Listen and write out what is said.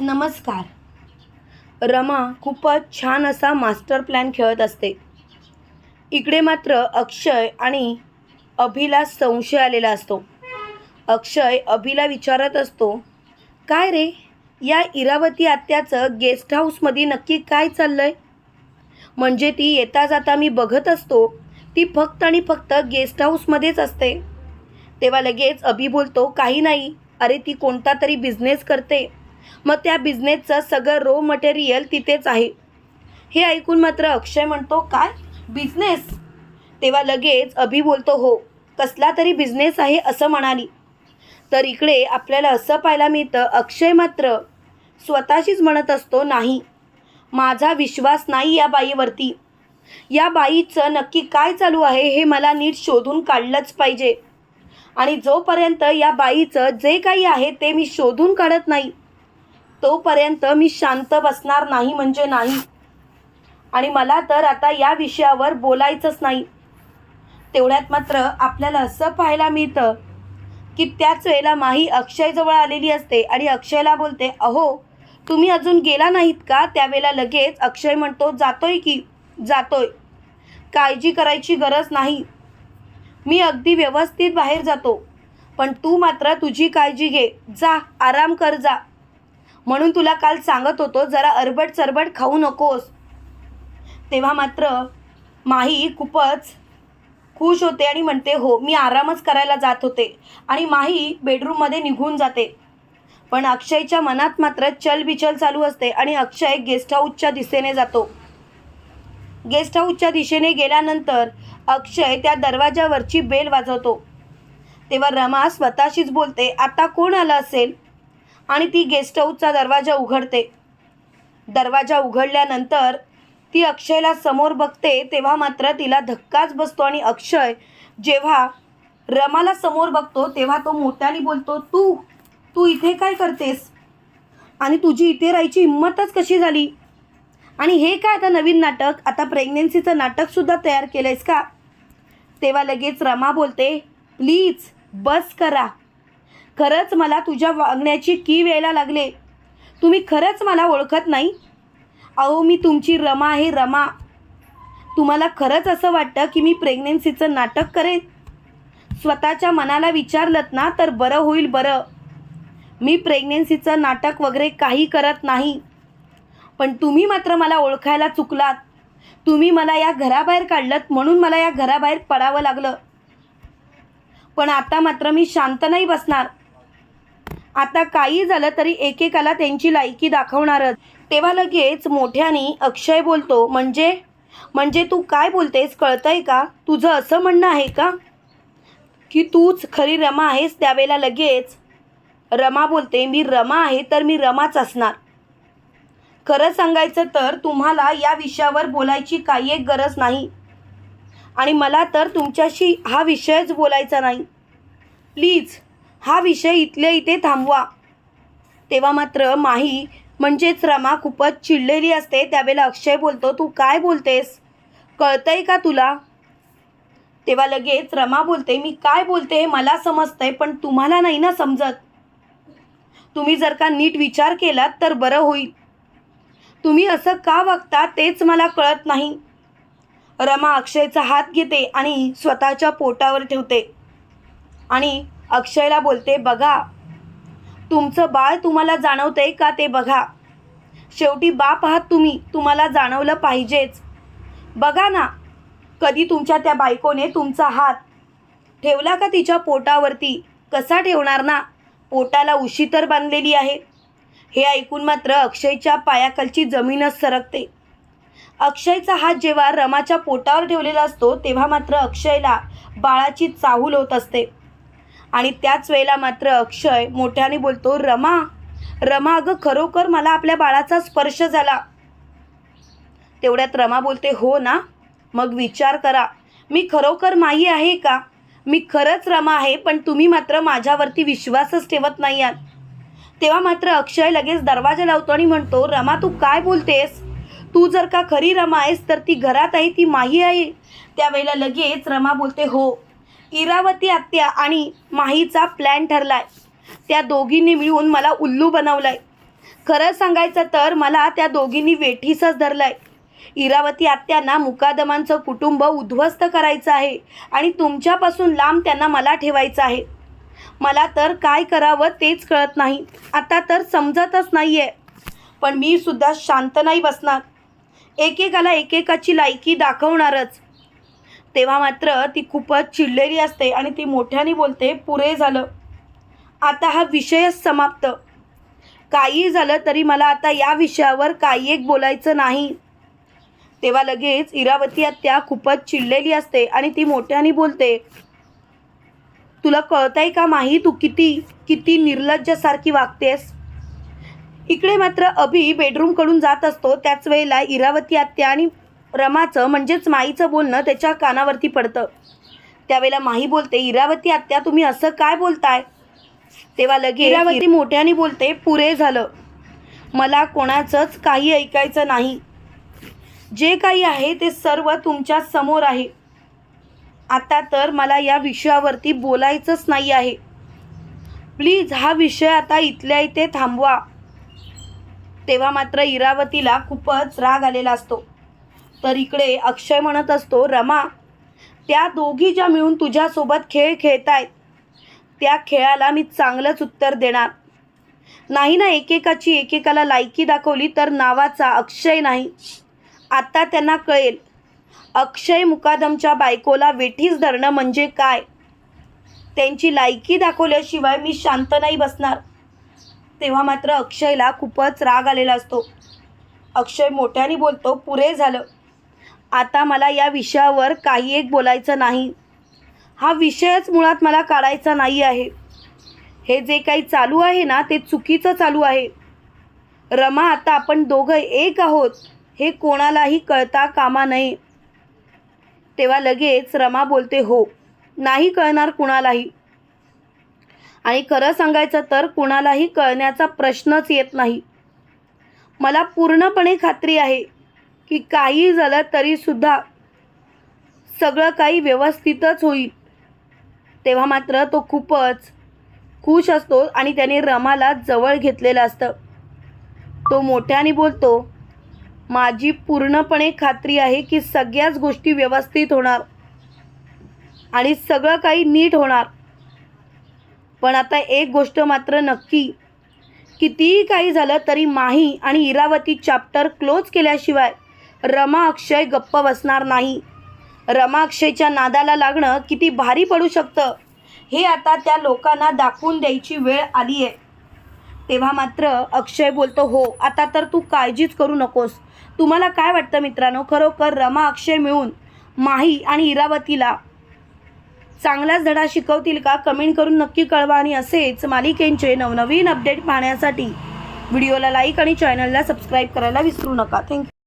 नमस्कार. रमा खूपच छान असा मास्टर प्लॅन खेळत असते. इकडे मात्र अक्षय आणि अभिला संशय आलेला असतो. अक्षय अभिला विचारत असतो काय रे या इरावती आत्याचं गेस्ट हाऊसमध्ये नक्की काय चाललं आहे म्हणजे ती येता जाता मी बघत असतो ती फक्त आणि फक्त गेस्ट हाऊसमध्येच असते. तेव्हा लगेच अभि बोलतो काही नाही अरे ती कोणता तरी बिझनेस करते. मग त्या बिझनेसचं सगळं रो मटेरियल तिथेच आहे. हे ऐकून मात्र अक्षय म्हणतो काय? बिझनेस तेव्हा लगेच अभि बोलतो हो कसला तरी बिझनेस आहे असं म्हणाली. तर इकडे आपल्याला असं पाहायला मिळतं अक्षय मात्र स्वतःशीच म्हणत असतो नाही माझा विश्वास नाही या बाईवरती. या बाईचं नक्की काय चालू आहे हे मला नीट शोधून काढलंच पाहिजे. आणि जोपर्यंत या बाईचं जे काही आहे ते मी शोधून काढत नाही तोपर्यंत मी शांत बसणार नाही म्हणजे नाही. आणि मला तर आता या विषयावर बोलायचंच नाही. तेवढ्यात मात्र आपल्याला असं पाहायला मिळतं की त्याच वेळेला माही अक्षयजवळ आलेली असते आणि अक्षयला बोलते अहो तुम्ही अजून गेला नाहीत का? त्यावेळेला लगेच अक्षय म्हणतो जातोय की जातोय. काळजी करायची गरज नाही. मी अगदी व्यवस्थित बाहेर जातो. पण तू मात्र तुझी काळजी घे. जा आराम कर जा. म्हणून तुला काल सांगत होतो जरा अरबट चरबट खाऊ नकोस. तेव्हा मात्र माही खूपच खुश होते आणि म्हणते हो मी आरामच करायला जात होते आणि माही बेडरूममध्ये निघून जाते. पण अक्षयच्या मनात मात्र चलबिचल चालू असते आणि अक्षय गेस्ट हाऊसच्या दिशेने जातो. गेस्ट हाऊसच्या दिशेने गेल्यानंतर अक्षय त्या दरवाजावरची बेल वाजवतो. तेव्हा रमा स्वतःशीच बोलते आता कोण आलं असेल? आणि ती गेस्ट हाऊसचा दरवाजा उघडते. दरवाजा उघडल्यानंतर ती अक्षयला समोर बघते तेव्हा मात्र तिला धक्काच बसतो आणि अक्षय जेव्हा रमाला समोर बघतो तेव्हा तो मोठ्याने बोलतो तू तू इथे काय करतेस? आणि तुझी इथे राहायची हिंमतच कशी झाली? आणि हे काय आता नवीन नाटक? आता प्रेग्नेन्सीचं नाटकसुद्धा तयार केलं आहेस का? तेव्हा लगेच रमा बोलते प्लीज बस करा. खरंच मला तुझ्या वागण्याची की वेळेला लागले? तुम्ही खरंच मला ओळखत नाही? अहो मी तुमची रमा आहे रमा. तुम्हाला खरंच असं वाटतं की मी प्रेग्नेन्सीचं नाटक करेन? स्वतःच्या मनाला विचारलत ना तर बरं होईल बरं. मी प्रेग्नेन्सीचं नाटक वगैरे काही करत नाही. पण तुम्ही मात्र मला ओळखायला चुकलात. तुम्ही मला या घराबाहेर काढलत म्हणून मला या घराबाहेर पडावं लागलं. पण आता मात्र मी शांत नाही बसणार. आता काही झालं तरी एकेकाला त्यांची लायकी दाखवणारच. तेव्हा लगेच मोठ्याने अक्षय बोलतो म्हणजे? म्हणजे तू काय बोलतेस कळतंय का? तुझं असं म्हणणं आहे का? की तूच खरी रमा आहेस त्यावेळेला लगेच. रमा बोलते मी रमा आहे तर मी रमाच असणार. खरं सांगायचं तर तुम्हाला या विषयावर बोलायची काही एक गरज नाही. आणि मला तर तुमच्याशी हा विषयच बोलायचा नाही. प्लीज हा विषय इथल्या इथे थांबवा. तेव्हा मात्र माही म्हणजेच रमा खूपच चिडलेली असते त्यावेळेला अक्षय बोलतो तू काय बोलतेस? कळतंय का तुला? तेव्हा लगेच रमा बोलते मी काय बोलते हे मला समजतंय पण तुम्हाला नाही ना समजत. तुम्ही जर का नीट विचार केलात तर बरं होईल. तुम्ही असं का वागता तेच मला कळत नाही. रमा अक्षयचा हात घेते आणि स्वतःच्या पोटावर ठेवते. आणि अक्षयला बोलते बघा तुमचं बाळ तुम्हाला जाणवतंय का ते बघा. शेवटी बाप आहात तुम्ही तुम्हाला जाणवलं पाहिजेच. बघा ना कधी तुमच्या त्या बायकोने तुमचा हात ठेवला का तिच्या पोटावरती? कसा ठेवणार ना? पोटाला उशी तर बांधलेली आहे. हे ऐकून मात्र अक्षयच्या पायाखालची जमीनच सरकते. अक्षयचा हात जेव्हा रमाच्या पोटावर ठेवलेला असतो तेव्हा मात्र अक्षयला बाळाची चाहूल होत असते. आणि त्याच वेळेला मात्र अक्षय मोठ्याने बोलतो रमा रमा अगं खरोखर मला आपल्या बाळाचा स्पर्श झाला. तेवढ्यात रमा बोलते हो ना मग विचार करा. मी खरोखर माही आहे का? मी खरंच रमा आहे पण तुम्ही मात्र माझ्यावरती विश्वासच ठेवत नाही आहात तेव्हा मात्र अक्षय लगेच दरवाजा लावतो आणि म्हणतो रमा तू काय बोलतेस? तू जर का खरी रमा आहेस तर ती घरात आहे ती माही आहे. त्यावेळेला लगेच रमा बोलते हो इरावती आत्या आणि माहीचा प्लॅन ठरलाय. त्या दोघींनी मिळून मला उल्लू बनवलंय. खरं सांगायचं तर मला त्या दोघींनी वेठीसच धरलंय. इरावती आत्यांना मुकादमांचं कुटुंब उद्ध्वस्त करायचं आहे आणि तुमच्यापासून लांब त्यांना मला ठेवायचं आहे. मला तर काय करावं तेच कळत नाही. आता तर समजतच नाही आहे पण मी सुद्धा शांत नाही बसणार. एकेकाला एकेकाची लायकी दाखवणारच. तेव्हा मात्र ती खूपच चिडलेली असते आणि ती मोठ्याने बोलते पुरे झालं. आता हा विषयच समाप्त. काही झालं तरी मला आता या विषयावर काही एक बोलायचं नाही. तेव्हा लगेच इरावती आत्या खूपच चिडलेली असते आणि ती मोठ्याने बोलते तुला कळतंय का माही तू किती किती निर्लज्जसारखी वागतेस? इकडे मात्र अभि बेडरूमकडून जात असतो. त्याच वेळेला इरावती आत्या आणि रमाचं म्हणजेच माईचं बोलणं त्याच्या कानावरती पडतं. त्यावेळेला माही बोलते इरावती आत्या तुम्ही असं काय बोलताय? तेव्हा लगेच इरावती मोठ्याने बोलते पुरे झालं. मला कोणाचंच काही ऐकायचं नाही. जे काही आहे ते सर्व तुमच्यासमोर आहे. आता तर मला या विषयावरती बोलायचंच नाही आहे. प्लीज हा विषय आता इथल्या इथे थांबवा. तेव्हा मात्र इरावतीला खूपच राग आलेला असतो. तर इकडे अक्षय म्हणत असतो रमा त्या दोघी ज्या मिळून तुझ्यासोबत खेळ खेळत आहेत त्या खेळाला मी चांगलंच उत्तर देणार. नाही ना एकेकाची एकेकाला लायकी दाखवली तर नावाचा अक्षय नाही. आता त्यांना कळेल अक्षय मुकादमच्या बायकोला वेठीस धरणं म्हणजे काय? त्यांची लायकी दाखवल्याशिवाय मी शांत नाही बसणार. तेव्हा मात्र अक्षयला खूपच राग आलेला असतो. अक्षय मोठ्याने बोलतो पुरे झालं. आता मला या विषयावर काही एक बोलायचं नाही. हा विषयच मुळात मला काढायचा नाही आहे. हे जे काही चालू आहे ना ते चुकीचं चालू आहे. रमा आता आपण दोघं एक आहोत हे कोणालाही कळता कामा नये. तेव्हा लगेच रमा बोलते हो. नाही कळणार कुणालाही. आणि खरं सांगायचं तर कुणालाही कळण्याचा प्रश्नच येत नाही. मला पूर्णपणे खात्री आहे. की काही झालं तरीसुद्धा सगळं काही व्यवस्थितच होईल. तेव्हा मात्र तो खूपच खुश असतो आणि त्याने रमाला जवळ घेतलेलं असतं. तो मोठ्याने बोलतो माझी पूर्णपणे खात्री आहे की सगळ्याच गोष्टी व्यवस्थित होणार आणि सगळं काही नीट होणार. पण आता एक गोष्ट मात्र नक्की कितीही काही झालं तरी माही आणि इरावती चॅप्टर क्लोज केल्याशिवाय रमा अक्षय गप्प बसणार नाही. रमा अक्षयच्या नादाला लागणं किती भारी पडू शकतं. हे आता त्या लोकांना दाखवून द्यायची वेळ आली आहे तेव्हा मात्र अक्षय बोलतो हो आता तर तू काळजीच करू नकोस. तुम्हाला काय वाटतं मित्रांनो? खरोखर रमा अक्षय मिळून माही आणि इरावतीला चांगलाच धडा शिकवतील का? कमेंट करून नक्की कळवा आणि असेच मालिकेंचे नवनवीन अपडेट पाहण्यासाठी व्हिडिओला लाईक आणि चॅनलला सबस्क्राईब करायला विसरू नका. थँक्यू.